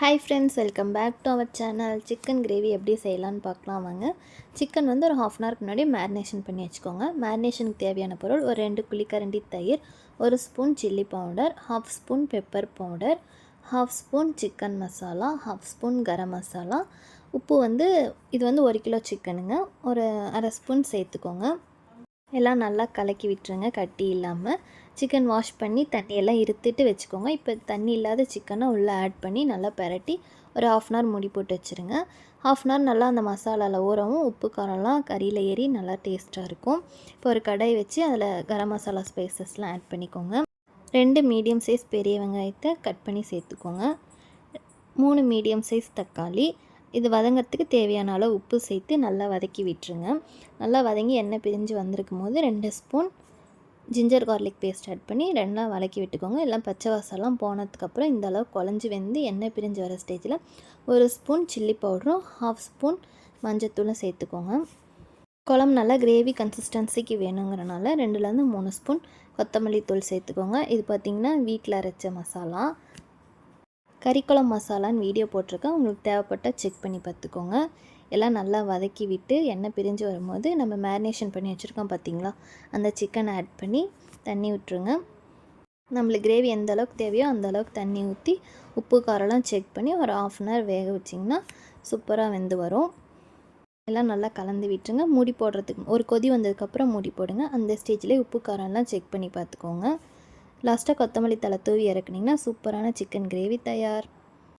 Hi friends welcome back to our channel chicken gravy எப்படி செய்யலான்னு பார்க்கலாம் வாங்க. சிக்கன் வந்து ஒரு ஹாஃப் அன் ஹவருக்கு முன்னாடி மேரினேஷன் பண்ணி வச்சுக்கோங்க. மேரினேஷனுக்கு தேவையான பொருள் ஒரு ரெண்டு குழிக்கரண்டி தயிர் ஒரு spoon chilli powder half spoon pepper powder half spoon chicken masala half spoon garam masala உப்பு வந்து இது வந்து ஒரு கிலோ சிக்கனுங்க ஒரு அரை ஸ்பூன் சேர்த்துக்கோங்க. எல்லாம் நல்லா கலக்கி விட்டுருங்க கட்டி இல்லாமல் சிக்கன் வாஷ் பண்ணி தண்ணியெல்லாம் இருத்துட்டு வச்சுக்கோங்க. இப்போ தண்ணி இல்லாத சிக்கனை உள்ளே ஆட் பண்ணி நல்லா பரட்டி ஒரு ஹாஃப் அன் ஹவர் மூடி போட்டு வச்சுருங்க. ஹாஃப் அன் ஹவர் நல்லா அந்த மசாலாவில் ஊறவும் உப்பு காரம்லாம் கறியில் ஏறி நல்லா டேஸ்ட்டாக இருக்கும். இப்போ ஒரு கடை வச்சு அதில் கரம் மசாலா ஸ்பைசஸ்லாம் ஆட் பண்ணிக்கோங்க. ரெண்டு மீடியம் சைஸ் பெரிய வெங்காயத்தை கட் பண்ணி சேர்த்துக்கோங்க. மூணு மீடியம் சைஸ் தக்காளி இது வதங்கிறதுக்கு தேவையான அளவு உப்பு சேர்த்து நல்லா வதக்கி விட்டுருங்க. நல்லா வதங்கி எண்ணெய் பிரிஞ்சு வந்திருக்கும் போது ரெண்டு spoon ginger garlic paste add பண்ணி ரெண்டாக வதக்கி விட்டுக்கோங்க. எல்லாம் பச்சை வாசம்லாம் போனதுக்கப்புறம் இந்த அளவு குழஞ்சி வெந்து எண்ணெய் பிரிஞ்சு வர ஸ்டேஜில் ஒரு ஸ்பூன் சில்லி பவுடரும் ஹாஃப் ஸ்பூன் மஞ்சத்தூளும் சேர்த்துக்கோங்க. குழம்பு நல்லா கிரேவி கன்சிஸ்டன்சிக்கு வேணுங்கிறனால ரெண்டுலேருந்து மூணு ஸ்பூன் கொத்தமல்லி தூள் சேர்த்துக்கோங்க. இது பார்த்திங்கன்னா வீட்டில் அரைச்ச மசாலா. கறிக்குழம்பு மசாலான்னு வீடியோ போட்டிருக்கேன். உங்களுக்கு தேவைப்பட்டால் செக் பண்ணி பார்த்துக்கோங்க. எல்லாம் நல்லா வதக்கி விட்டு எண்ணெய் பிரிஞ்சு வரும்போது நம்ம மேரினேஷன் பண்ணி வச்சுருக்கோம் பார்த்தீங்களா? அந்த சிக்கனை ஆட் பண்ணி தண்ணி விட்டுருங்க. நம்மளுக்கு கிரேவி எந்த அளவுக்கு தேவையோ அந்த அளவுக்கு தண்ணி ஊற்றி உப்பு காரெல்லாம் செக் பண்ணி ஒரு ஆஃப் அன் ஹவர் வேக வச்சிங்கன்னா சூப்பராக வெந்து வரும். எல்லாம் நல்லா கலந்து விட்டுருங்க. மூடி போடுறதுக்கு ஒரு கொதி வந்ததுக்கப்புறம் மூடி போடுங்க. அந்த ஸ்டேஜ்லேயே உப்பு காரம்லாம் செக் பண்ணி பார்த்துக்கோங்க. லாஸ்ட்டாக கொத்தமல்லி தலை தூவி இறக்குனிங்கன்னா சூப்பரான சிக்கன் கிரேவி தயார்.